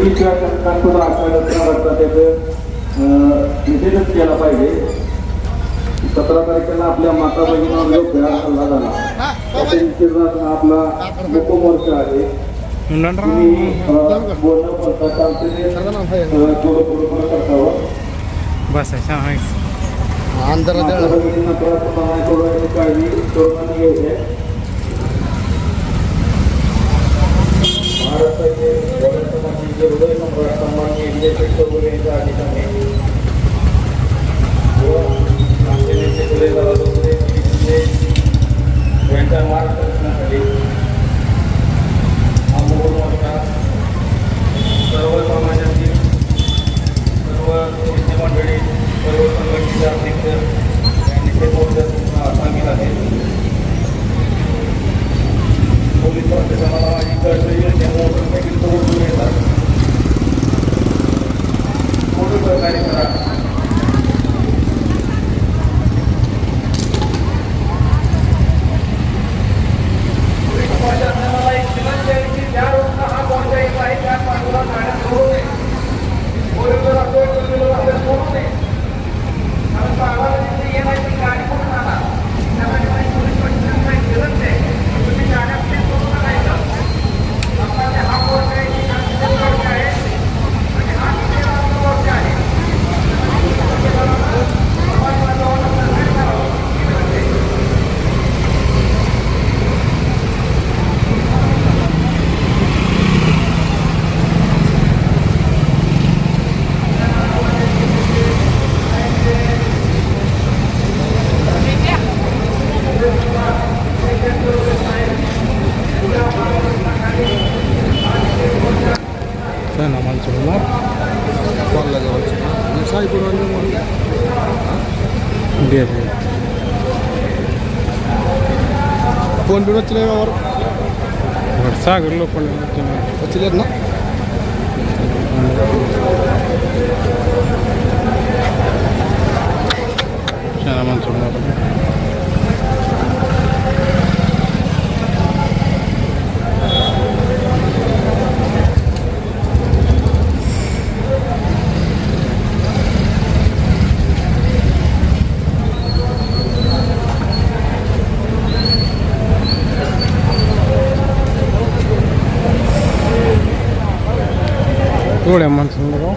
पूर्वी किंवा त्याचं निषेधच केला पाहिजे सतरा तारखेला आपल्या माता बहिणीवर जो खेळा हल्ला झाला आपला लोको मोर्चा आहे बोलणं बोलता चालते थोडं थोडं करतावं बस आहे आंतर यांच्या मार्गदर्शनाखाली मोर्चा सर्व समाजातील सर्व नेते मंडळी सर्व संघटनेचे अध्यक्ष यांनी ते पोलीस प्रशासनाला माझी कळकळी मोटरसायकल येतात. தான் நம்மளால் சொல்லலாம் முடியாது ఫోన్ పే వచ్చలేదు ఎవరు సాగర్లో ఫోన్ వచ్చలేదునా చాలా మంచి ఉన్నారు కూడా ఇమ్మంటుందిగా